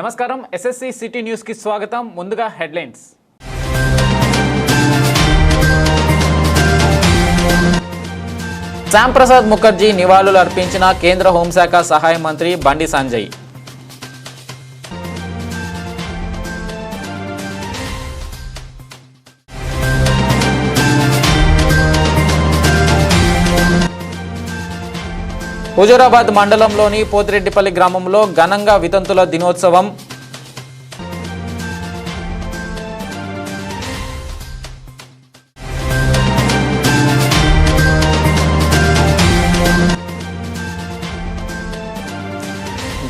నమస్కారం. SSC city న్యూస్కి స్వాగతం. ముందుగా హెడ్లైన్స్. శ్యాంప్రసాద్ ముఖర్జీ నివాళులు అర్పించిన కేంద్ర హోంశాఖ సహాయ మంత్రి బండి సంజయ్. హుజూరాబాద్ మండలంలోని పోతిరెడ్డిపల్లి గ్రామంలో ఘనంగా వితంతుల దినోత్సవం.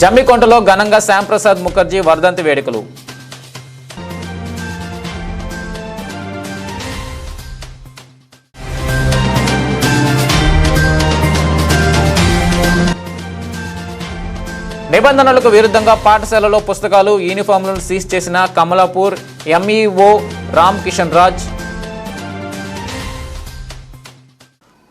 జమ్మికొంటలో ఘనంగా శ్యాంప్రసాద్ ముఖర్జీ వర్ధంతి వేడుకలు. నిబంధనలకు విరుద్ధంగా పాఠశాలలో పుస్తకాలు యూనిఫామ్లను సీజ్ చేసిన కమలాపూర్ ఎంఈఓ రామ్ కిషన్ రాజ్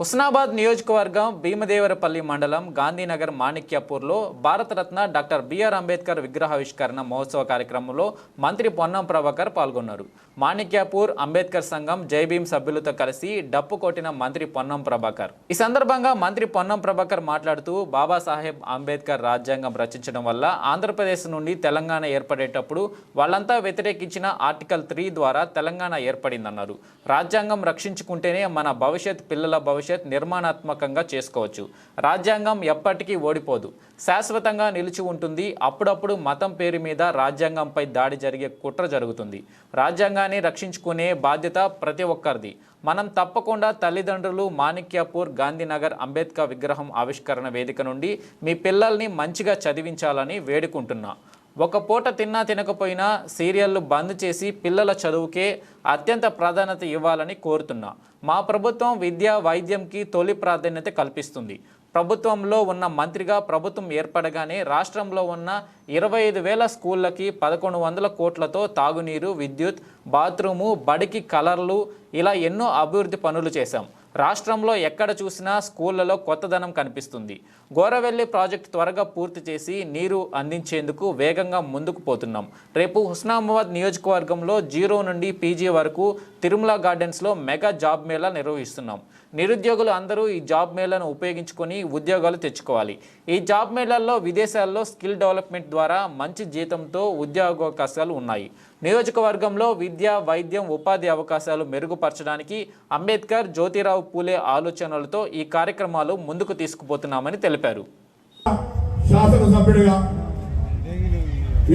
హుస్నాబాద్ నియోజకవర్గం భీమదేవరపల్లి మండలం గాంధీనగర్ మాణిక్యాపూర్లో భారతరత్న డాక్టర్ బిఆర్ అంబేద్కర్ విగ్రహావిష్కరణ మహోత్సవ కార్యక్రమంలో మంత్రి పొన్నం ప్రభాకర్ పాల్గొన్నారు. మాణిక్యాపూర్ అంబేద్కర్ సంఘం జై సభ్యులతో కలిసి డప్పు కొట్టిన మంత్రి పొన్నం ప్రభాకర్. ఈ సందర్భంగా మంత్రి పొన్నం ప్రభాకర్ మాట్లాడుతూ బాబాసాహెబ్ అంబేద్కర్ రాజ్యాంగం రచించడం వల్ల ఆంధ్రప్రదేశ్ నుండి తెలంగాణ ఏర్పడేటప్పుడు వాళ్ళంతా వ్యతిరేకించిన ఆర్టికల్ త్రీ ద్వారా తెలంగాణ ఏర్పడిందన్నారు. రాజ్యాంగం రక్షించుకుంటేనే మన భవిష్యత్ పిల్లల భవిష్యత్ నిర్మాణాత్మకంగా చేసుకోవచ్చు. రాజ్యాంగం ఎప్పటికీ ఓడిపోదు. శాశ్వతంగా నిలిచి ఉంటుంది. అప్పుడప్పుడు మతం పేరు మీద రాజ్యాంగంపై దాడి జరిగే కుట్ర జరుగుతుంది. రాజ్యాంగాన్ని రక్షించుకునే బాధ్యత ప్రతి ఒక్కరిది. మనం తప్పకుండా తల్లిదండ్రులు మాణిక్యాపూర్ గాంధీనగర్ అంబేద్కర్ విగ్రహం ఆవిష్కరణ వేదిక నుండి మీ పిల్లల్ని మంచిగా చదివించాలని వేడుకుంటున్నా. ఒక పూట తిన్నా తినకపోయినా సీరియళ్ళు బంద్ చేసి పిల్లల చదువుకే అత్యంత ప్రాధాన్యత ఇవ్వాలని కోరుతున్నా. మా ప్రభుత్వం విద్య వైద్యంకి తొలి ప్రాధాన్యత కల్పిస్తుంది. ప్రభుత్వంలో ఉన్న మంత్రిగా ప్రభుత్వం ఏర్పడగానే రాష్ట్రంలో ఉన్న ఇరవై ఐదు వేల స్కూళ్ళకి పదకొండు వందల కోట్లతో తాగునీరు విద్యుత్ బాత్రూము బడికి కలర్లు ఇలా ఎన్నో అభివృద్ధి పనులు చేశాం. రాష్ట్రంలో ఎక్కడ చూసినా స్కూళ్ళలో కొత్తదనం కనిపిస్తుంది. గోరవెల్లి ప్రాజెక్టు త్వరగా పూర్తి చేసి నీరు అందించేందుకు వేగంగా ముందుకు పోతున్నాం. రేపు హుస్నామాబాద్ నియోజకవర్గంలో జీరో నుండి పీజీ వరకు తిరుమల గార్డెన్స్లో మెగా జాబ్ మేళా నిర్వహిస్తున్నాం. నిరుద్యోగులు అందరూ ఈ జాబ్ మేళాను ఉపయోగించుకొని ఉద్యోగాలు తెచ్చుకోవాలి. ఈ జాబ్ మేళాల్లో విదేశాల్లో స్కిల్ డెవలప్మెంట్ ద్వారా మంచి జీతంతో ఉద్యోగావకాశాలు ఉన్నాయి. నియోజకవర్గంలో విద్య వైద్యం ఉపాధి అవకాశాలు మెరుగుపరచడానికి అంబేద్కర్ జ్యోతిరావు పూలే ఆలోచనలతో ఈ కార్యక్రమాలు ముందుకు తీసుకుపోతున్నామని తెలిపారు.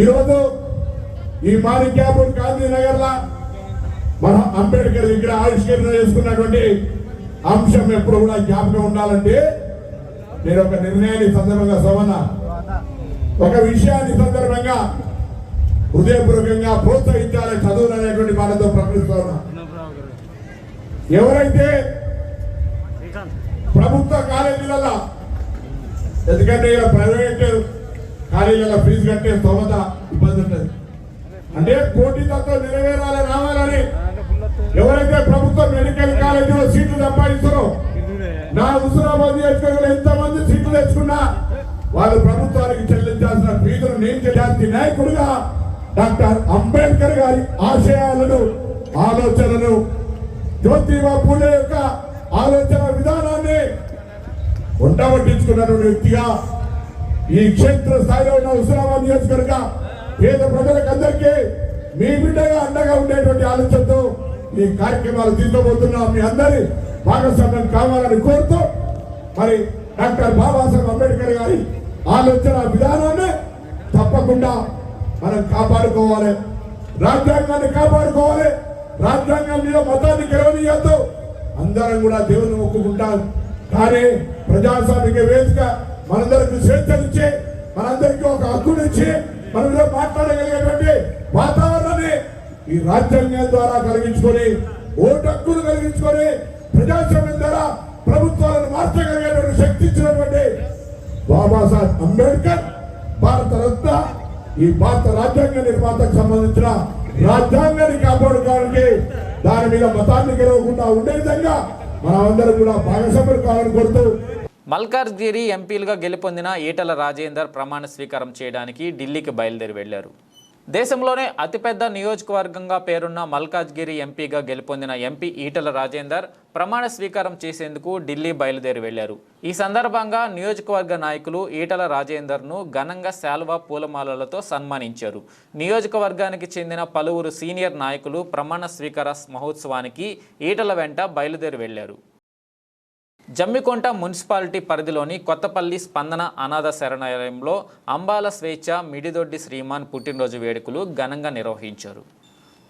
ఈరోజు ఈ మాణిక్యాపూర్ గాంధీనగర్ మనం అంబేద్కర్ దగ్గర ఆవిష్కరణ చేసుకున్నటువంటి అంశం ఎప్పుడు కూడా జ్ఞాపకం ఉండాలంటే నేను ఒక నిర్ణయాన్ని సందర్భంగా సవన ఒక విషయాన్ని సందర్భంగా హృదయపూర్వకంగా ప్రోత్సహించాలి చదువులు అనేటువంటి మాటతో ప్రకటిస్తా ఉన్నా. ఎవరైతే ప్రభుత్వ కాలేజీలలో ఎందుకంటే ఇక్కడ ప్రైవేట్ కాలేజీల ఫీజు కట్టే స్తోమత ఇబ్బంది ఉంటుంది. అంటే తత్వం నెరవేరాలి రావాలని ఎవరైతే ప్రభుత్వ మెడికల్ కాలేజీలో సీట్లు సంపాదిస్తారో నా హుసరాబాద్ నియోజకవర్గంలో ఎంతమంది సీట్లు తెచ్చుకున్నా వాళ్ళు ప్రభుత్వానికి చెల్లించాల్సిన ఫీజును నేను చేయడానికి నాయకుడుగా డాక్టర్ అంబేద్కర్ గారి ఆశయాలను ఆలోచనను జ్యోతిబా పూలే యొక్క ఆలోచన విధానాన్ని ఉండబట్టించుకున్నటువంటి వ్యక్తిగా ఈ క్షేత్ర స్థాయిలో ఉన్న హుస్నాబాద్ నియోజకవర్గ పేద ప్రజలకందరికీ మీ బిడ్డగా అండగా ఉండేటువంటి ఆలోచనతో ఈ కార్యక్రమాలు తీసుకోబోతున్నాం. మీ అందరి భాగస్వామ్యం కావాలని కోరుతూ మరి డాక్టర్ బాబాసాహెబ్ అంబేద్కర్ గారి ఆలోచన విధానాన్ని తప్పకుండా మనం కాపాడుకోవాలి. రాజ్యాంగాన్ని కాపాడుకోవాలి. రాజ్యాంగం మీద మతాన్ని గెలవనీయద్దు. అందరం కూడా దేవుని మొక్కుకుంటాం. కానీ ప్రజాస్వామిక వేదిక మనందరికి స్వేచ్ఛనిచ్చి మనందరికీ ఒక హక్కునిచ్చి మనం మాట్లాడగలిగేటువంటి వాతావరణాన్ని ఈ రాజ్యాంగం ద్వారా కలిగించుకొని ఓటు హక్కును కలిగించుకొని ప్రజాస్వామ్యం ద్వారా ప్రభుత్వాలను మార్చగలిగేటువంటి శక్తి ఇచ్చినటువంటి బాబాసాహెబ్ అంబేద్కర్ భారత రత్న ఈ భారత రాజ్యాంగ నిర్మాతకు సంబంధించిన రాజ్యాంగాన్ని కాపాడుకోవడానికి దాని మీద మతాన్ని గెలవకుండా ఉండే విధంగా మనమందరం కూడా భాగస్వాములు కావాలని కోరుతూ మల్కార్గిరి ఎంపీలుగా గెలుపొందిన ఈటల రాజేందర్ ప్రమాణ స్వీకారం చేయడానికి ఢిల్లీకి బయలుదేరి వెళ్ళారు దేశంలోనే అతిపెద్ద నియోజకవర్గంగా పేరున్న మల్కాజ్గిరి ఎంపీగా గెలుపొందిన ఎంపీ ఈటల రాజేందర్ ప్రమాణ స్వీకారం చేసేందుకు ఢిల్లీ బయలుదేరి వెళ్ళారు. ఈ సందర్భంగా నియోజకవర్గ నాయకులు ఈటల రాజేందర్ను ఘనంగా శాల్వా పూలమాలలతో సన్మానించారు. నియోజకవర్గానికి చెందిన పలువురు సీనియర్ నాయకులు ప్రమాణ స్వీకార మహోత్సవానికి ఈటల వెంట బయలుదేరి వెళ్ళారు. జమ్మికొంట మున్సిపాలిటీ పరిధిలోని కొత్తపల్లి స్పందన అనాథ శరణాలయంలో అంబాల స్వేచ్ఛ మిడిదొడ్డి శ్రీమాన్ పుట్టినరోజు వేడుకలు ఘనంగా నిర్వహించారు.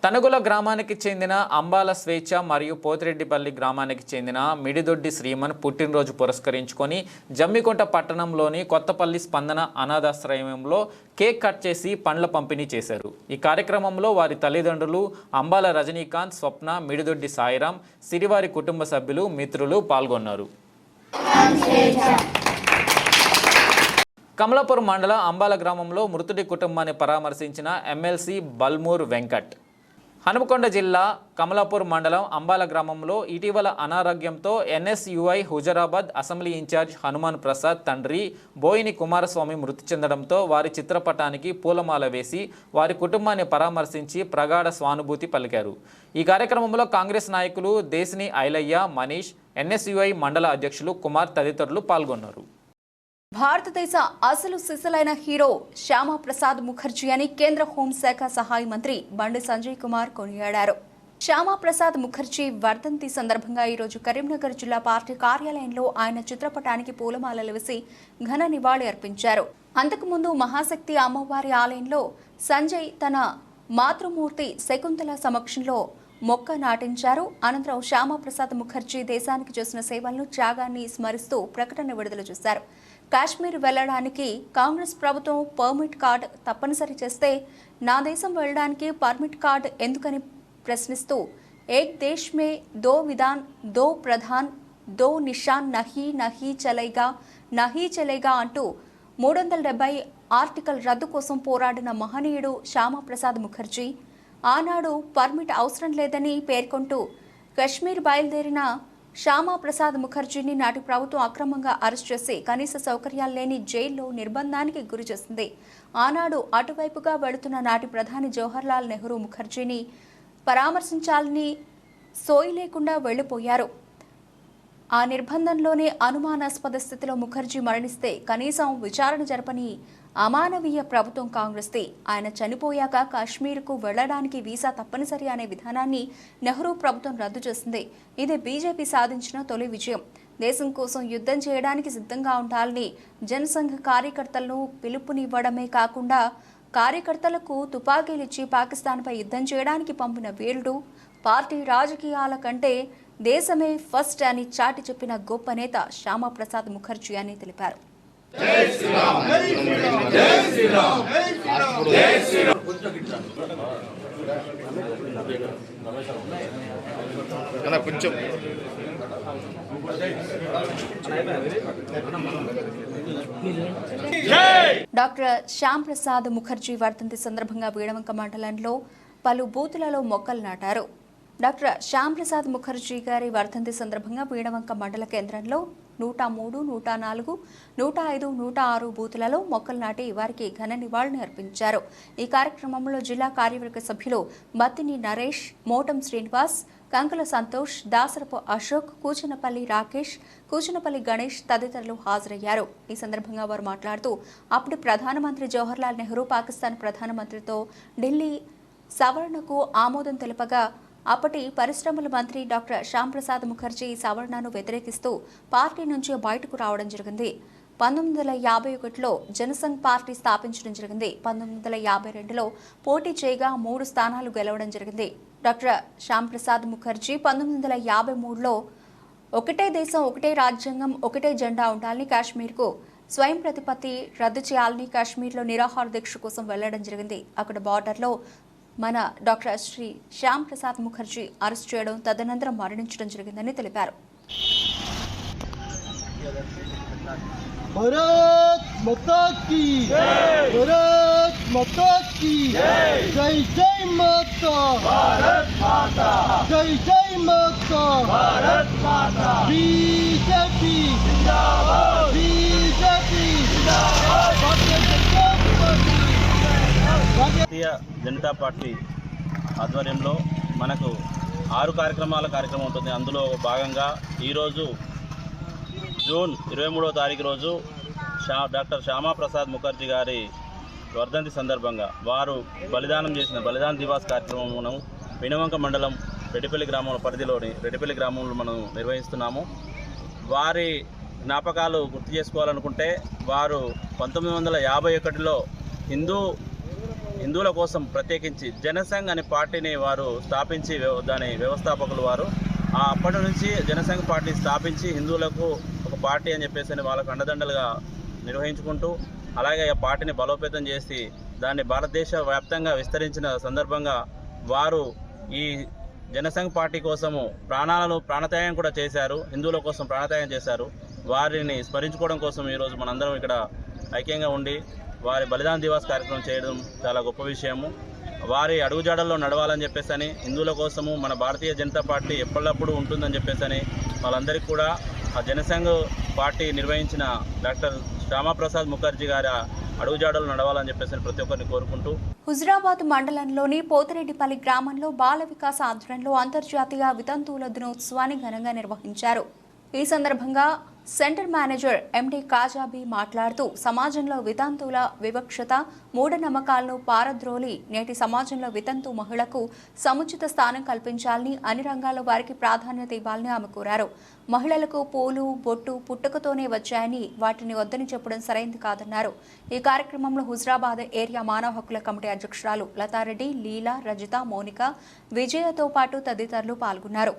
తనుగుల గ్రామానికి చెందిన అంబాల స్వేచ్ఛ మరియు పోతిరెడ్డిపల్లి గ్రామానికి చెందిన మిడిదొడ్డి శ్రీమన్ పుట్టినరోజు పురస్కరించుకొని జమ్మికొంట పట్టణంలోని కొత్తపల్లి స్పందన అనాథాశ్రయంలో కేక్ కట్ చేసి పండ్ల పంపిణీ చేశారు. ఈ కార్యక్రమంలో వారి తల్లిదండ్రులు అంబాల రజనీకాంత్ స్వప్న మిడిదొడ్డి సాయిరాం సిరివారి కుటుంబ సభ్యులు మిత్రులు పాల్గొన్నారు. కమలాపురం మండలం అంబాల గ్రామంలో మృతుడి కుటుంబాన్ని పరామర్శించిన ఎమ్మెల్సీ బల్మూర్ వెంకట్. హనుమకొండ జిల్లా కమలాపూర్ మండలం అంబాల గ్రామంలో ఇటీవల అనారోగ్యంతో NSUI Huzurabad assembly in-charge Hanuman Prasad తండ్రి బోయిని కుమారస్వామి మృతి చెందడంతో వారి చిత్రపటానికి పూలమాల వేసి వారి కుటుంబాన్ని పరామర్శించి ప్రగాఢ స్వానుభూతి పలికారు. ఈ కార్యక్రమంలో కాంగ్రెస్ నాయకులు దేశిని ఐలయ్య మనీష్ ఎన్ఎస్యుఐ మండల అధ్యక్షులు కుమార్ తదితరులు పాల్గొన్నారు. భారతదేశ అసలు సిసలైన హీరో శ్యామాప్రసాద్ ముఖర్జీ అని కేంద్ర హోంశాఖ సహాయ మంత్రి బండి సంజయ్ కుమార్ కొనియాడారు. శ్యామాప్రసాద్ ముఖర్జీ వర్ధంతి సందర్భంగా ఈరోజు కరీంనగర్ జిల్లా పార్టీ కార్యాలయంలో ఆయన చిత్రపటానికి పూలమాలలు వేసి ఘన నివాళి అర్పించారు. అంతకుముందు మహాశక్తి అమ్మవారి ఆలయంలో సంజయ్ తన మాతృమూర్తి శకుంతల సమక్షంలో మొక్క నాటించారు. అనంతరం శ్యామాప్రసాద్ ముఖర్జీ దేశానికి చేసిన సేవలను త్యాగాన్ని స్మరిస్తూ ప్రకటన విడుదల చేశారు. కాశ్మీర్ వెళ్ళడానికి కాంగ్రెస్ ప్రభుత్వం పర్మిట్ కార్డ్ తప్పనిసరి చేస్తే నా దేశం వెళ్ళడానికి పర్మిట్ కార్డ్ ఎందుకని ప్రశ్నిస్తూ ఏక్ దేశ్ మే దో విధాన్ దో ప్రధాన్ దో నిషాన్ నహీ నహీ చలేగా నహీ చలేగా అంటూ మూడు వందల డెబ్బై ఆర్టికల్ రద్దు కోసం పోరాడిన మహనీయుడు శ్యామప్రసాద్ ముఖర్జీ ఆనాడు పర్మిట్ అవసరం లేదని పేర్కొంటూ కశ్మీర్ బయలుదేరిన శ్యామాప్రసాద్ ముఖర్జీని నాటి ప్రభుత్వం అక్రమంగా అరెస్ట్ చేసి కనీస సౌకర్యాలు లేని జైల్లో నిర్బంధానికి గురిచేసింది ఆనాడు అటువైపుగా వెళుతున్న నాటి ప్రధాని జవహర్లాల్ నెహ్రూ ముఖర్జీని పరామర్శించాలని సోయి లేకుండా వెళ్ళిపోయారు ఆ నిర్బంధంలోనే అనుమానాస్పద స్థితిలో ముఖర్జీ మరణిస్తే కనీసం విచారణ జరపని అమానవీయ ప్రభుత్వం కాంగ్రెస్ది. ఆయన చనిపోయాక కాశ్మీర్కు వెళ్ళడానికి వీసా తప్పనిసరి అనే విధానాన్ని నెహ్రూ ప్రభుత్వం రద్దు చేసింది. ఇది బీజేపీ సాధించిన తొలి విజయం. దేశం కోసం యుద్ధం చేయడానికి సిద్ధంగా ఉండాలని జనసంఘ కార్యకర్తలను పిలుపునివ్వడమే కాకుండా కార్యకర్తలకు తుపాకీలిచ్చి పాకిస్తాన్పై యుద్ధం చేయడానికి పంపిన వీరుడు పార్టీ రాజకీయాల కంటే దేశమే ఫస్ట్ అని చాటి చెప్పిన గొప్ప నేత శ్యామాప్రసాద్ ముఖర్జీ అని తెలిపారు. కొంచెం. డాక్టర్ శ్యామ్ ప్రసాద్ ముఖర్జీ వర్ధంతి సందర్భంగా వీడవంక మండలంలో పలు బూతులలో మొక్కలు నాటారు. డాక్టర్ శ్యామ్ ప్రసాద్ ముఖర్జీ గారి వర్ధంతి సందర్భంగా వీణవంక మండల కేంద్రంలో నూట మూడు నూట నాలుగు నూట ఐదు నూట ఆరు బూతులలో మొక్కలు నాటి వారికి ఘన నివాళులు అర్పించారు. ఈ కార్యక్రమంలో జిల్లా కార్యవర్గ సభ్యులు మత్తిని నరేష్ మోటం శ్రీనివాస్ కంకుల సంతోష్ దాసరపు అశోక్ కూచనపల్లి రాకేష్ కూచనపల్లి గణేష్ తదితరులు హాజరయ్యారు. ఈ సందర్భంగా వారు మాట్లాడుతూ అప్పుడు ప్రధానమంత్రి జవహర్లాల్ నెహ్రూ పాకిస్తాన్ ప్రధానమంత్రితో ఢిల్లీ సవరణకు ఆమోదం తెలుపగా అప్పటి పరిశ్రమల మంత్రి డాక్టర్ శ్యాంప్రసాద్ ముఖర్జీ సవరణను వ్యతిరేకిస్తూ పార్టీ నుంచి బయటకు రావడం జరిగింది. పంతొమ్మిది వందల యాభై ఒకటిలో జనసంఘ్ పార్టీ స్థాపించడం జరిగింది. పంతొమ్మిది వందల యాభై రెండులో పోటీ చేయగా మూడు స్థానాలు గెలవడం జరిగింది. డాక్టర్ శ్యాంప్రసాద్ ముఖర్జీ పంతొమ్మిది వందల యాభై మూడులో ఒకటే దేశం ఒకటే రాజ్యాంగం ఒకటే జెండా ఉండాలని కాశ్మీర్కు స్వయం ప్రతిపత్తి రద్దు చేయాలని కాశ్మీర్లో నిరాహార దీక్ష కోసం వెళ్ళడం జరిగింది. అక్కడ బార్డర్లో మన డాక్టర్ శ్రీ శ్యామ్ ప్రసాద్ ముఖర్జీ అరెస్ట్ చేయడం తదనంతరం మరణించడం జరిగిందని తెలిపారు. భారత్ మాతా భారతీయ జనతా పార్టీ ఆధ్వర్యంలో మనకు ఆరు కార్యక్రమాల కార్యక్రమం ఉంటుంది. అందులో భాగంగా ఈరోజు జూన్ ఇరవై మూడవ తారీఖు రోజు షా డాక్టర్ శ్యామాప్రసాద్ ముఖర్జీ గారి వర్ధంతి సందర్భంగా వారు బలిదానం చేసిన బలిదాన దివాస్ కార్యక్రమమును వినవంక మండలం రెడ్డిపల్లి గ్రామం పరిధిలోని రెడ్డిపల్లి గ్రామంలో మనం నిర్వహిస్తున్నాము. వారి జ్ఞాపకాలు గుర్తు చేసుకోవాలనుకుంటే వారు పంతొమ్మిది వందల యాభై ఒకటిలో హిందూ హిందువుల కోసం ప్రత్యేకించి జనసంఘ్ అనే పార్టీని వారు స్థాపించి వ్యవ- దాని వ్యవస్థాపకులు వారు. ఆ అప్పటి నుంచి జనసంఘ్ పార్టీ స్థాపించి హిందువులకు ఒక పార్టీ అని చెప్పేసి అని వాళ్ళకు అండదండలుగా నిర్వహించుకుంటూ అలాగే ఆ పార్టీని బలోపేతం చేసి దాన్ని భారతదేశ వ్యాప్తంగా విస్తరించిన సందర్భంగా వారు ఈ జనసంఘ్ పార్టీ కోసము ప్రాణాలను ప్రాణత్యాగం కూడా చేశారు హిందువుల కోసం ప్రాణత్యాగం చేశారు. వారిని స్మరించుకోవడం కోసం ఈరోజు మనందరం ఇక్కడ ఐక్యంగా ఉండి వారి బలిదాన దివాస్ కార్యక్రమం చేయడం చాలా గొప్ప విషయము. వారి అడుగుజాడల్లో నడవాలని చెప్పేసి హిందువుల కోసము మన భారతీయ జనతా పార్టీ ఎప్పటికప్పుడు ఉంటుందని చెప్పేసి వాళ్ళందరికీ కూడా ఆ జనసంఘ్ పార్టీ నిర్వహించిన డాక్టర్ శ్యామాప్రసాద్ ముఖర్జీ గారి అడుగుజాడలు నడవాలని చెప్పేసి ప్రతి ఒక్కరిని కోరుకుంటూ. హుజురాబాద్ మండలంలోని పోతిరెడ్డిపల్లి గ్రామంలో బాల వికాస ఆధ్వర్యంలో అంతర్జాతీయ వితంతువుల దినోత్సవాన్ని ఘనంగా నిర్వహించారు. ఈ సందర్భంగా సెంటర్ మేనేజర్ ఎండి కాజాబీ మాట్లాడుతూ సమాజంలో వితంతువుల వివక్షత మూఢనమ్మకాలను పారద్రోలి నేటి సమాజంలో వితంతు మహిళకు సముచిత స్థానం కల్పించాలని అన్ని రంగాల్లో వారికి ప్రాధాన్యత ఇవ్వాలని ఆమె కోరారు. మహిళలకు పూలు బొట్టు పుట్టుకతోనే వచ్చాయని వాటిని వద్దని చెప్పడం సరైంది కాదన్నారు. ఈ కార్యక్రమంలో హుజరాబాద్ ఏరియా మానవ హక్కుల కమిటీ అధ్యక్షురాలు లతారెడ్డి లీలా రజిత మోనిక విజయతో పాటు తదితరులు పాల్గొన్నారు.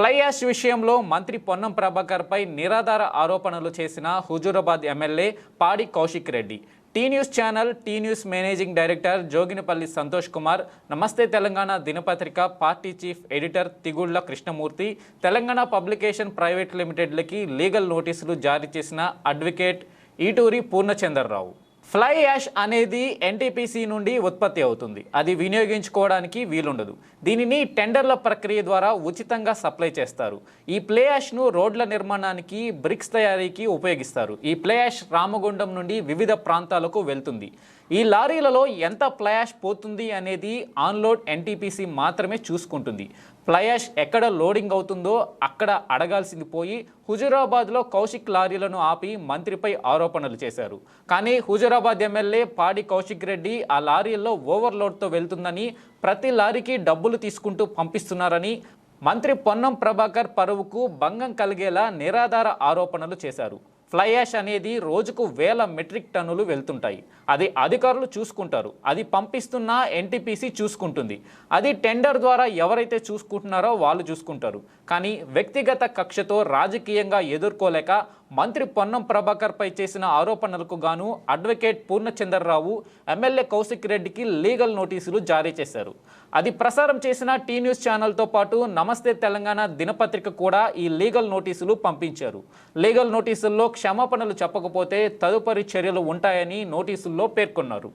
ఫ్లై యాష్ విషయంలో మంత్రి పొన్నం ప్రభాకర్పై నిరాధార ఆరోపణలు చేసిన Huzurabad MLA Padi Kaushik Reddy. T news channel T news managing director Joginapally Santosh Kumar Namaste Telangana దినపత్రిక party chief editor Thigulla Krishnamurthy Telangana publication private లిమిటెడ్లకి legal నోటీసులు జారీ చేసిన advocate Eturi Purnachandra Rao. Fly ash అనేది NTPC నుండి ఉత్పత్తి అవుతుంది. అది వినియోగించుకోవడానికి వీలుండదు. దీనిని టెండర్ల ప్రక్రియ ద్వారా ఉచితంగా సప్లై చేస్తారు. ఈ ప్లే యాష్ను రోడ్ల నిర్మాణానికి బ్రిక్స్ తయారీకి ఉపయోగిస్తారు. ఈ ప్లే యాష్ రామగుండం నుండి వివిధ ప్రాంతాలకు వెళ్తుంది. ఈ లారీలలో ఎంత ప్లయాష్ పోతుంది అనేది ఆన్లోడ్ ఎన్టీపీసీ మాత్రమే చూసుకుంటుంది. ప్లయాష్ ఎక్కడ లోడింగ్ అవుతుందో అక్కడ అడగాల్సింది పోయి హుజూరాబాద్లో కౌశిక్ లారీలను ఆపి మంత్రిపై ఆరోపణలు చేశారు. కానీ హుజూరాబాద్ ఎమ్మెల్యే పాడి కౌశిక్ రెడ్డి ఆ లారీల్లో ఓవర్లోడ్తో వెళ్తుందని ప్రతి లారీకి డబ్బులు తీసుకుంటూ పంపిస్తున్నారని మంత్రి పొన్నం ప్రభాకర్ పరువుకు భంగం కలిగేలా నిరాధార ఆరోపణలు చేశారు. ఫ్లై యాష్ అనేది రోజుకు వేల మెట్రిక్ టన్నులు వెళ్తుంటాయి. అది అధికారులు చూసుకుంటారు. అది పంపిస్తున్న ఎన్టీపీసీ చూసుకుంటుంది. అది టెండర్ ద్వారా ఎవరైతే చూసుకుంటున్నారో వాళ్ళు చూసుకుంటారు. కానీ వ్యక్తిగత కక్షతో రాజకీయంగా ఎదుర్కోలేక మంత్రి పొన్నం ప్రభాకర్పై చేసిన ఆరోపణలకు గాను అడ్వకేట్ పూర్ణచంద్రరావు ఎమ్మెల్యే కౌశిక్ రెడ్డికి లీగల్ నోటీసులు జారీ చేశారు. అది ప్రసారం చేసిన టీ న్యూస్ ఛానల్తో పాటు నమస్తే తెలంగాణ దినపత్రిక కూడా ఈ లీగల్ నోటీసులు పంపించారు. లీగల్ నోటీసుల్లో క్షమాపణలు చెప్పకపోతే తదుపరి చర్యలు ఉంటాయని నోటీసుల్లో పేర్కొన్నారు.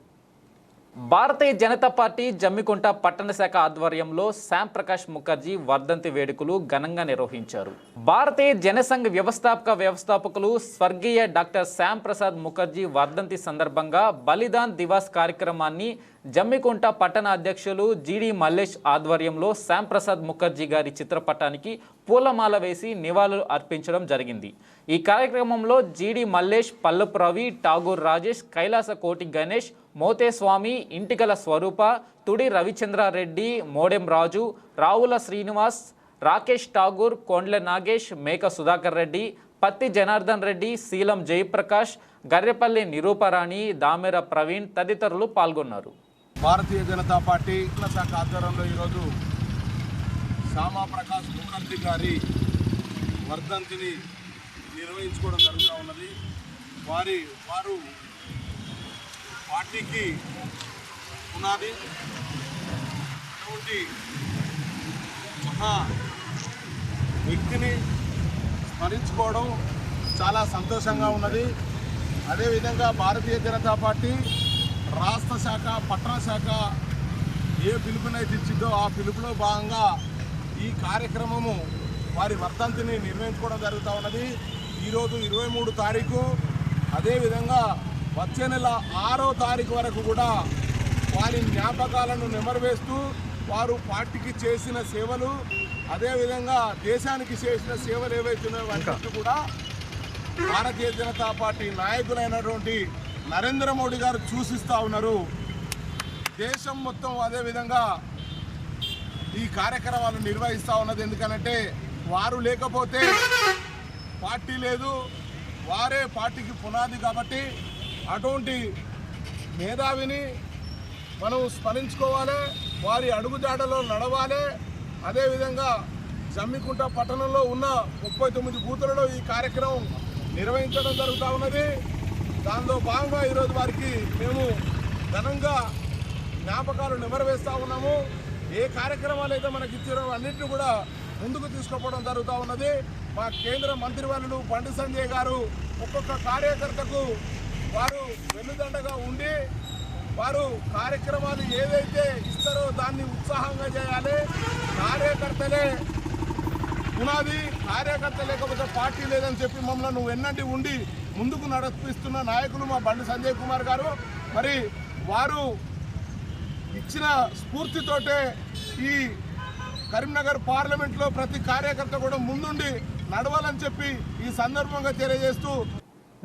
భారతీయ జనతా పార్టీ జమ్మికుంట పట్టణ శాఖ ఆధ్వర్యంలో శ్యామ్ ప్రకాష్ ముఖర్జీ వర్ధంతి వేడుకలు ఘనంగా నిర్వహించారు. భారతీయ జనసంఘ్ వ్యవస్థాపక వ్యవస్థాపకులు స్వర్గీయ డాక్టర్ శ్యామ్ ప్రసాద్ ముఖర్జీ వర్ధంతి సందర్భంగా బలిదాన్ దివాస్ కార్యక్రమాన్ని జమ్మికుంట పట్టణ అధ్యక్షులు జీడి మల్లేష్ ఆధ్వర్యంలో శ్యామ్ ప్రసాద్ ముఖర్జీ గారి చిత్రపటానికి పూలమాల వేసి నివాళులు అర్పించడం జరిగింది. ఈ కార్యక్రమంలో జీడి మల్లేష్ పల్లపు రవి ఠాగూర్ రాజేష్ కైలాస కోటి గణేష్ మోతేస్వామి ఇంటికల స్వరూప తుడి రవిచంద్రారెడ్డి మోడెం రాజు రావుల శ్రీనివాస్ రాకేష్ ఠాగూర్ కొండ్ల నాగేష్ మేక సుధాకర్ రెడ్డి పత్తి జనార్దన్ రెడ్డి శీలం జయప్రకాష్ గర్రెపల్లి నిరూపరాణి దామెర ప్రవీణ్ తదితరులు పాల్గొన్నారు. భారతీయ జనతా పార్టీ శాఖ ఆధ్వర్యంలో ఈరోజు శ్యామా ప్రకాష్ ముఖర్జీ గారి వర్ధంతిని నిర్వహించుకోవడం జరుగుతూ ఉన్నది. వారి వారు పార్టీకి పునాది అటువంటి మహా వ్యక్తిని స్మరించుకోవడం చాలా సంతోషంగా ఉన్నది. అదేవిధంగా భారతీయ జనతా పార్టీ రాష్ట్ర శాఖ పట్టణ శాఖ ఏ పిలుపునైతే ఇచ్చిందో ఆ పిలుపులో భాగంగా ఈ కార్యక్రమము వారి వర్ధంతిని నిర్వహించుకోవడం జరుగుతూ ఉన్నది. ఈరోజు ఇరవై మూడు తారీఖు. అదేవిధంగా వచ్చే నెల ఆరో తారీఖు వరకు కూడా వారి జ్ఞాపకాలను నెమరవేస్తూ వారు పార్టీకి చేసిన సేవలు అదేవిధంగా దేశానికి చేసిన సేవలు ఏవైతున్నాయో వాటి కూడా భారతీయ జనతా పార్టీ నాయకులైనటువంటి నరేంద్ర మోడీ గారు సూచిస్తూ ఉన్నారు. దేశం మొత్తం అదేవిధంగా ఈ కార్యక్రమాలు నిర్వహిస్తూ ఉన్నది. ఎందుకనంటే వారు లేకపోతే పార్టీ లేదు. వారే పార్టీకి పునాది కాబట్టి అటువంటి మేధావిని మనం స్మరించుకోవాలి వారి అడుగుజాడలో నడవాలి. అదేవిధంగా జమ్మికుంట పట్టణంలో ఉన్న ముప్పై తొమ్మిది బూతులలో ఈ కార్యక్రమం నిర్వహించడం జరుగుతూ ఉన్నది. దానిలో భాగంగా ఈరోజు వారికి మేము ఘనంగా జ్ఞాపకాలు నెమరవేస్తూ ఉన్నాము. ఏ కార్యక్రమాలు అయితే మనకి ఇచ్చారో అన్నింటినీ కూడా ముందుకు తీసుకుపోవడం జరుగుతూ ఉన్నది. మా కేంద్ర మంత్రివర్యులు బండి సంజయ్ గారు ఒక్కొక్క కార్యకర్తకు వారు వెన్నుదండగా ఉండి వారు కార్యక్రమాలు ఏదైతే ఇస్తారో దాన్ని ఉత్సాహంగా చేయాలి. కార్యకర్తలే పునాది కార్యకర్త లేకపోతే పార్టీ లేదని చెప్పి మమ్మల్ని నువ్వు ఎన్నంటి ఉండి ముందుకు నడిపిస్తున్న నాయకులు మా బండి సంజయ్ కుమార్ గారు. మరి వారు ఇచ్చిన స్ఫూర్తితోటే ఈ కరీంనగర్ పార్లమెంట్లో ప్రతి కార్యకర్త కూడా ముందుండి నడవాలని చెప్పి ఈ సందర్భంగా తెలియజేస్తూ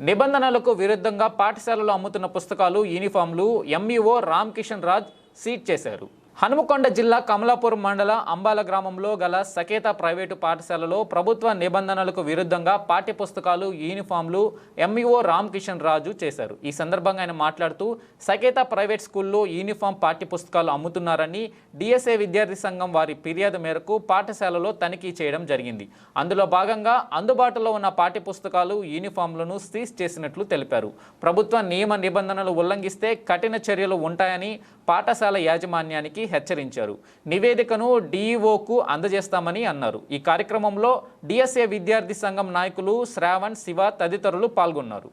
నిబంధనలకు విరుద్ధంగా పాఠశాలలో అమ్ముతున్న పుస్తకాలు యూనిఫామ్లు ఎంఈఓ రామ్ కిషన్ రాజ్ సీట్ చేశారు. హనుమకొండ జిల్లా కమలాపురం మండల అంబాల గ్రామంలో గల సకేత ప్రైవేటు పాఠశాలలో ప్రభుత్వ నిబంధనలకు విరుద్ధంగా పాఠ్య పుస్తకాలు యూనిఫామ్లు ఎంఈఓ రామ్ కిషన్ రాజు చేశారు. ఈ సందర్భంగా ఆయన మాట్లాడుతూ సకేత ప్రైవేట్ స్కూల్లో యూనిఫామ్ పాఠ్య పుస్తకాలు అమ్ముతున్నారని డిఎస్ఏ విద్యార్థి సంఘం వారి ఫిర్యాదు మేరకు పాఠశాలలో తనిఖీ చేయడం జరిగింది. అందులో భాగంగా అందుబాటులో ఉన్న పాఠ్య పుస్తకాలు యూనిఫామ్లను సీజ్ చేసినట్లు తెలిపారు. ప్రభుత్వ నియమ నిబంధనలు ఉల్లంఘిస్తే కఠిన చర్యలు ఉంటాయని పాఠశాల యాజమాన్యానికి హెచ్చరించారు. నివేదికను డీఈఓకు అందజేస్తామని అన్నారు. ఈ కార్యక్రమంలో డిఎస్ఏ విద్యార్థి సంఘం నాయకులు శ్రావణ్ శివ తదితరులు పాల్గొన్నారు.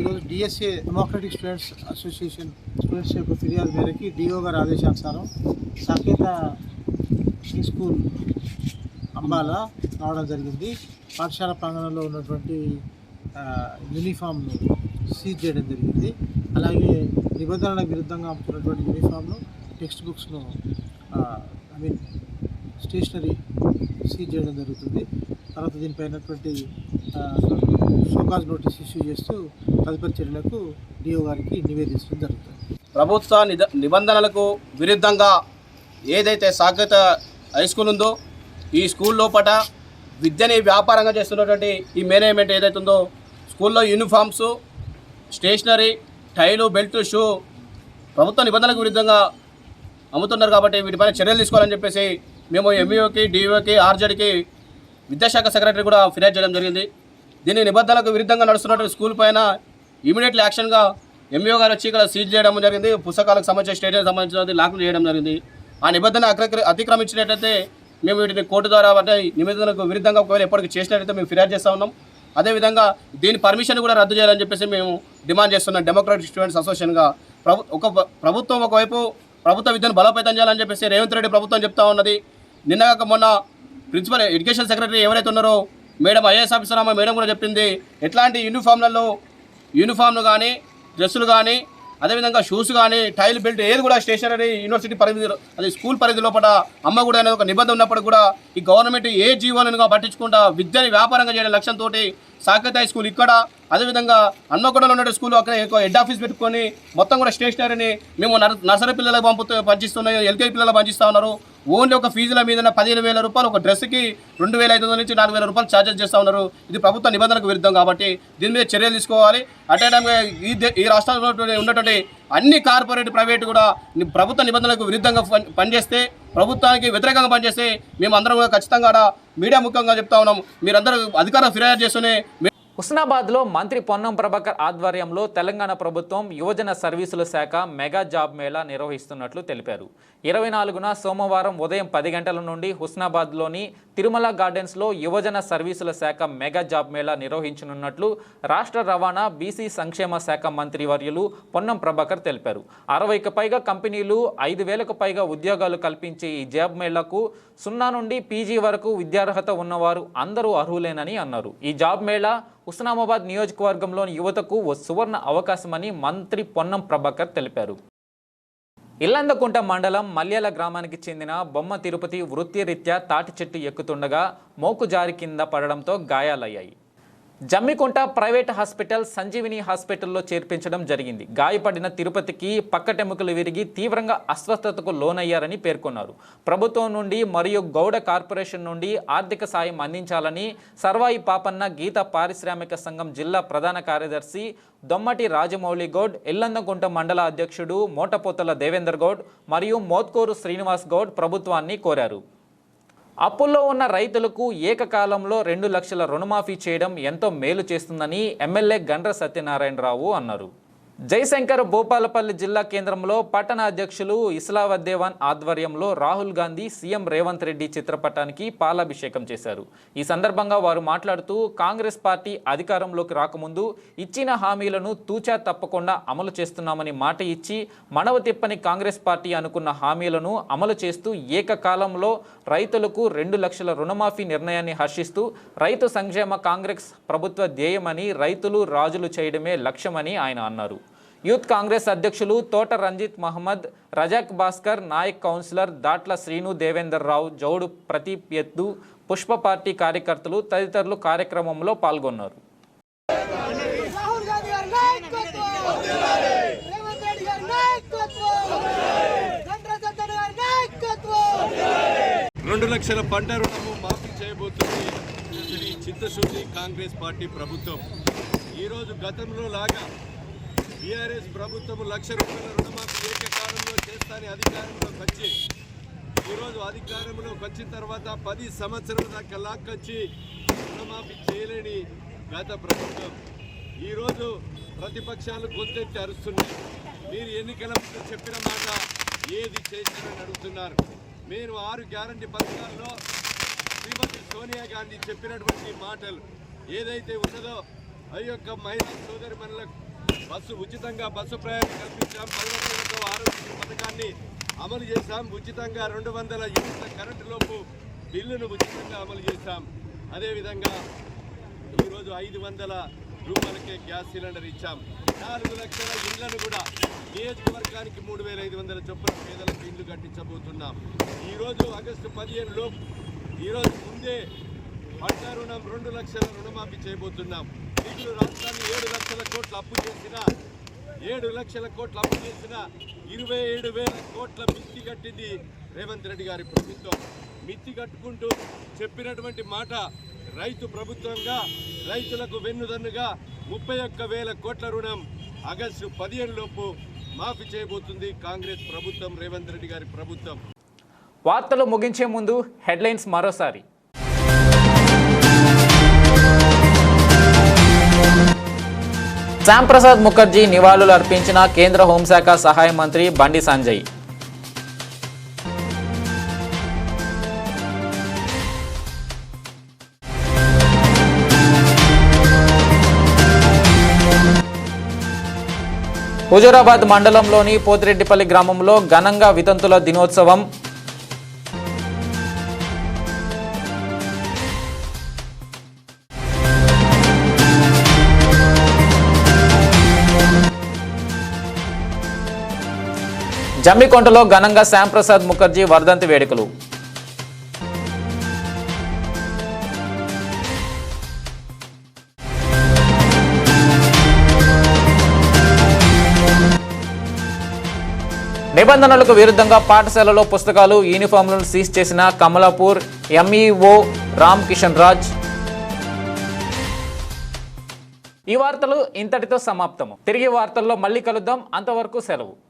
ఈరోజు DSA democratic students association students యొక్క ఫిర్యాదు మేరకి డిఓ గారి ఆదేశానుసారం సాకేత హై స్కూల్ అంబాల రావడం జరిగింది. పాఠశాల ప్రాంగణంలో ఉన్నటువంటి యూనిఫామ్ను సీజ్ చేయడం జరిగింది. అలాగే నిబంధనల విరుద్ధంగా అమ్ముతున్నటువంటి యూనిఫామ్ను టెక్స్ట్ బుక్స్ను ఐ మీన్ స్టేషనరీ సీజ్ చేయడం జరుగుతుంది. తర్వాత దీనిపైనటువంటి షోకాజ్ నోటీస్ ఇష్యూ చేస్తూ తదుపరి చర్యలకు డిఓ గారికి నివేదించడం జరుగుతుంది. ప్రభుత్వ నిబంధనలకు విరుద్ధంగా ఏదైతే సాకేత హై స్కూల్ ఉందో ఈ స్కూల్ లోపల విద్యని వ్యాపారంగా చేస్తున్నటువంటి ఈ మేనేజ్మెంట్ ఏదైతుందో ఉందో స్కూల్లో యూనిఫామ్స్ స్టేషనరీ టైలు బెల్ట్ షూ ప్రభుత్వ నిబంధనలకు విరుద్ధంగా అమ్ముతున్నారు కాబట్టి వీటిపైన చర్యలు తీసుకోవాలని చెప్పేసి మేము ఎంఈఓకి డిఈఓకి ఆర్జెడ్కి విద్యాశాఖ సెక్రటరీ కూడా ఫిర్యాదు చేయడం జరిగింది. దీని నిబంధనలకు విరుద్ధంగా నడుస్తున్నటువంటి స్కూల్ పైన ఇమీడియట్లీ యాక్షన్గా ఎంఈఓ గారు వచ్చి ఇక్కడ సీజ్ చేయడం జరిగింది. పుస్తకాలకు సంబంధించిన స్టేడియం సంబంధించిన లాక్లు చేయడం జరిగింది. ఆ నిబంధన అక్ర- అతిక్రమించినట్లయితే మేము వీటిని కోర్టు ద్వారా అంటే నిబంధనలకు విరుద్ధంగా ఒకవేళ ఎప్పటికీ చేసినట్లయితే మేము ఫిర్యాదు చేస్తూ ఉన్నాం. అదేవిధంగా దీని పర్మిషన్ కూడా రద్దు చేయాలని చెప్పేసి మేము డిమాండ్ చేస్తున్నాం. డెమోక్రాటిక్ స్టూడెంట్స్ అసోసియేషన్గా ప్రభు ఒక ప్రభుత్వం ఒకవైపు ప్రభుత్వ విద్యను బలోపేతం చేయాలని చెప్పేసి రేవంత్ రెడ్డి ప్రభుత్వం చెప్తా ఉన్నది. నిన్నగాక మొన్న ప్రిన్సిపల్ ఎడ్యుకేషన్ సెక్రటరీ ఎవరైతే ఉన్నారో మేడం ఐఏఎస్ ఆఫీసర్ అమ్మ మేడం కూడా చెప్పింది. ఎట్లాంటి యూనిఫామ్లలో యూనిఫామ్లు కానీ డ్రెస్సులు కానీ అదేవిధంగా షూస్ కానీ టైల్ బెల్ట్ ఏది కూడా స్టేషనరీ యూనివర్సిటీ పరిధి అది స్కూల్ పరిధి లోపల అమ్మ కూడా అనేది ఒక నిబంధన ఉన్నప్పుడు కూడా ఈ గవర్నమెంట్ ఏ జీవోలను పట్టించుకుంటా విద్యని వ్యాపారంగా చేయడం లక్ష్యంతో సాకేత స్కూల్ ఇక్కడ. అదేవిధంగా హన్మకొండలో ఉన్న స్కూల్ అక్కడ ఎక్కువ హెడ్ ఆఫీస్ పెట్టుకొని మొత్తం కూడా స్టేషనరీని మేము నర్సరీ పిల్లలకు పంపుతూ పంచిస్తున్నాయి ఎల్కేజీ పిల్లలకు పంచిస్తూ ఉన్నారు. ఓన్లీ ఒక ఫీజుల మీద పదిహేను వేల రూపాయలు ఒక డ్రెస్కి రెండు వేల ఐదు వందల నుంచి నాలుగు వేల రూపాయలు ఛార్జెస్ చేస్తూ ఉన్నారు. ఇది ప్రభుత్వ నిబంధనకు విరుద్ధం కాబట్టి దీని మీద చర్యలు తీసుకోవాలి. అటే టైంగా ఈ దే- ఈ రాష్ట్రంలో ఉన్నటువంటి అన్ని కార్పొరేట్ ప్రైవేట్ కూడా ప్రభుత్వ నిబంధనలకు విరుద్ధంగా పనిచేస్తే ప్రభుత్వానికి వ్యతిరేకంగా పనిచేస్తే మేము అందరం కూడా ఖచ్చితంగా ఆడ మీడియా ముఖ్యంగా చెప్తా ఉన్నాం. మీరందరూ అధికారం ఫిర్యాదు చేస్తూనే హుస్నాబాద్లో మంత్రి పొన్నం ప్రభాకర్ ఆధ్వర్యంలో తెలంగాణ ప్రభుత్వం యువజన సర్వీసుల శాఖ మెగా జాబ్ మేళా నిర్వహిస్తున్నట్లు తెలిపారు. ఇరవై నాలుగున సోమవారం ఉదయం పది గంటల నుండి హుస్నాబాద్లోని తిరుమల గార్డెన్స్లో యువజన సర్వీసుల శాఖ మెగా జాబ్ మేళా నిర్వహించనున్నట్లు రాష్ట్ర రవాణా బీసీ సంక్షేమ శాఖ మంత్రి వర్యులు పొన్నం ప్రభాకర్ తెలిపారు. అరవైకి పైగా కంపెనీలు ఐదు వేలకు పైగా ఉద్యోగాలు కల్పించే ఈ జాబ్ మేళాకు సున్నా నుండి పీజీ వరకు విద్యార్హత ఉన్నవారు అందరూ అర్హులేనని అన్నారు. ఈ జాబ్ మేళా హుస్నామాబాద్ నియోజకవర్గంలోని యువతకు ఓ సువర్ణ అవకాశమని మంత్రి పొన్నం ప్రభాకర్ తెలిపారు. ఇల్లందకుంట మండలం మల్యాల గ్రామానికి చెందిన బొమ్మ తిరుపతి వృత్తిరీత్యా తాటి చెట్టు ఎక్కుతుండగా మోకు జారి కింద పడడంతో గాయాలయ్యాయి. జమ్మికుంట ప్రైవేట్ హాస్పిటల్ సంజీవిని హాస్పిటల్లో చేర్పించడం జరిగింది. గాయపడిన తిరుపతికి పక్కటెముకలు విరిగి తీవ్రంగా అస్వస్థతకు లోనయ్యారని పేర్కొన్నారు. ప్రభుత్వం నుండి మరియు గౌడ కార్పొరేషన్ నుండి ఆర్థిక సాయం అందించాలని సర్వాయి పాపన్న గీత పారిశ్రామిక సంఘం జిల్లా ప్రధాన కార్యదర్శి దొమ్మటి రాజమౌళి గౌడ్ ఎల్లందకుంట మండల అధ్యక్షుడు మోటపోతల దేవేందర్ గౌడ్ మరియు మోత్కూరు శ్రీనివాస్ గౌడ్ ప్రభుత్వాన్ని కోరారు. అప్పుల్లో ఉన్న రైతులకు ఏకకాలంలో రెండు లక్షల రుణమాఫీ చేయడం ఎంతో మేలు చేస్తుందని ఎమ్మెల్యే గండ్ర సత్యనారాయణరావు అన్నారు. జయశంకర్ భూపాలపల్లి జిల్లా కేంద్రంలో పట్టణ అధ్యక్షులు ఇస్లావద్దేవాన్ ఆధ్వర్యంలో రాహుల్ గాంధీ సీఎం రేవంత్ రెడ్డి చిత్రపటానికి పాలాభిషేకం చేశారు. ఈ సందర్భంగా వారు మాట్లాడుతూ కాంగ్రెస్ పార్టీ అధికారంలోకి రాకముందు ఇచ్చిన హామీలను తూచా తప్పకుండా అమలు చేస్తున్నామని మాట ఇచ్చి మనవ తిప్పని కాంగ్రెస్ పార్టీ అనుకున్న హామీలను అమలు చేస్తూ ఏకకాలంలో రైతులకు రెండు లక్షల రుణమాఫీ నిర్ణయాన్ని హర్షిస్తూ రైతు సంక్షేమ కాంగ్రెస్ ప్రభుత్వ ధ్యేయమని రైతులు రాజులు చేయడమే లక్ష్యమని ఆయన అన్నారు. యూత్ కాంగ్రెస్ అధ్యక్షులు తోట రంజిత్ మహమ్మద్ రజాక్ భాస్కర్ నాయక్ కౌన్సిలర్ దాట్ల శ్రీను దేవేందర్ రావు జౌడు ప్రదీప్ ఎద్దు పుష్ప పార్టీ కార్యకర్తలు తదితరులు కార్యక్రమంలో పాల్గొన్నారు. రెండు లక్షల పంట రుణము మాఫీ చేయబోతుంది ఇది చిత్తశుద్ధి కాంగ్రెస్ పార్టీ ప్రభుత్వం. ఈరోజు గతంలో లాగా టీఆర్ఎస్ ప్రభుత్వం లక్ష రూపాయల రుణమాఫీ ఏకకాలంలో చేస్తారని అధికారంలోకి వచ్చి ఈరోజు అధికారంలోకి వచ్చిన తర్వాత పది సంవత్సరాల దాకా లాక్కొచ్చి రుణమాఫీ చేయలేని గత ప్రభుత్వం. ఈరోజు ప్రతిపక్షాలు గొంతెత్తి అరుస్తున్నాయి. మీరు ఎన్నికల ముందు చెప్పిన మాట ఏది చేశారని అడుగుతున్నారు. మీరు ఆరు గ్యారంటీ పథకాల్లో శ్రీమతి సోనియా గాంధీ చెప్పినటువంటి మాటలు ఏదైతే ఉన్నదో అయ్యొక్క మహిళా సోదరి బస్సు ఉచితంగా బస్సు ప్రయాణం కల్పించాం. పదకొండు ఆరోగ్య పథకాన్ని అమలు చేశాం. ఉచితంగా రెండు వందల యూనిట్ల కరెంటు లోపు బిల్లును ఉచితంగా అమలు చేశాం. అదేవిధంగా ఈరోజు ఐదు వందల రూపాయలకే గ్యాస్ సిలిండర్ ఇచ్చాం. నాలుగు లక్షల ఇళ్ళను కూడా నియోజకవర్గానికి మూడు వేల ఐదు వందల చొప్పున పేదలకు ఇల్లు కట్టించబోతున్నాం. ఈరోజు ఆగస్టు పదిహేనులో ఈరోజు ముందే పంట రుణం రెండు లక్షల రుణమాఫీ చేయబోతున్నాం. మిగులు రాష్ట్రాన్ని ఏడు లక్షల కోట్ల అప్పు చేసిన ఏడు లక్షల కోట్ల అప్పు చేసిన ఇరవై ఏడు వేల కోట్ల మిత్తి కట్టింది రేవంత్ రెడ్డి గారి ప్రభుత్వం. మిత్తి కట్టుకుంటూ చెప్పినటువంటి మాట రైతు ప్రభుత్వంగా రైతులకు వెన్నుదన్నుగా ముప్పై ఒక్క వేల కోట్ల రుణం ఆగస్టు పదిహేను లోపు మాఫీ చేయబోతుంది కాంగ్రెస్ ప్రభుత్వం రేవంత్ రెడ్డి గారి ప్రభుత్వం. వార్తలు ముగించే ముందు హెడ్లైన్స్ మరోసారి. శ్యాంప్రసాద్ ముఖర్జీ నివాళులు అర్పించిన కేంద్ర హోంశాఖ సహాయ మంత్రి బండి సంజయ్. హుజూరాబాద్ మండలంలోని పోతిరెడ్డిపల్లి గ్రామంలో ఘనంగా వితంతుల దినోత్సవం జమ్మికొండలో ఘనంగా శ్యాంప్రసాద్ ముఖర్జీ వర్ధంతి వేడుకలు. నిబంధనలకు విరుద్ధంగా పాఠశాలలో పుస్తకాలు యూనిఫామ్లను సీజ్ చేసిన కమలాపూర్ ఎంఈఓ రామ్ కిషన్ రాజ్. ఈ వార్తలు ఇంతటితో సమాప్తము. తిరిగి వార్తల్లో మళ్ళీ కలుద్దాం. అంతవరకు సెలవు.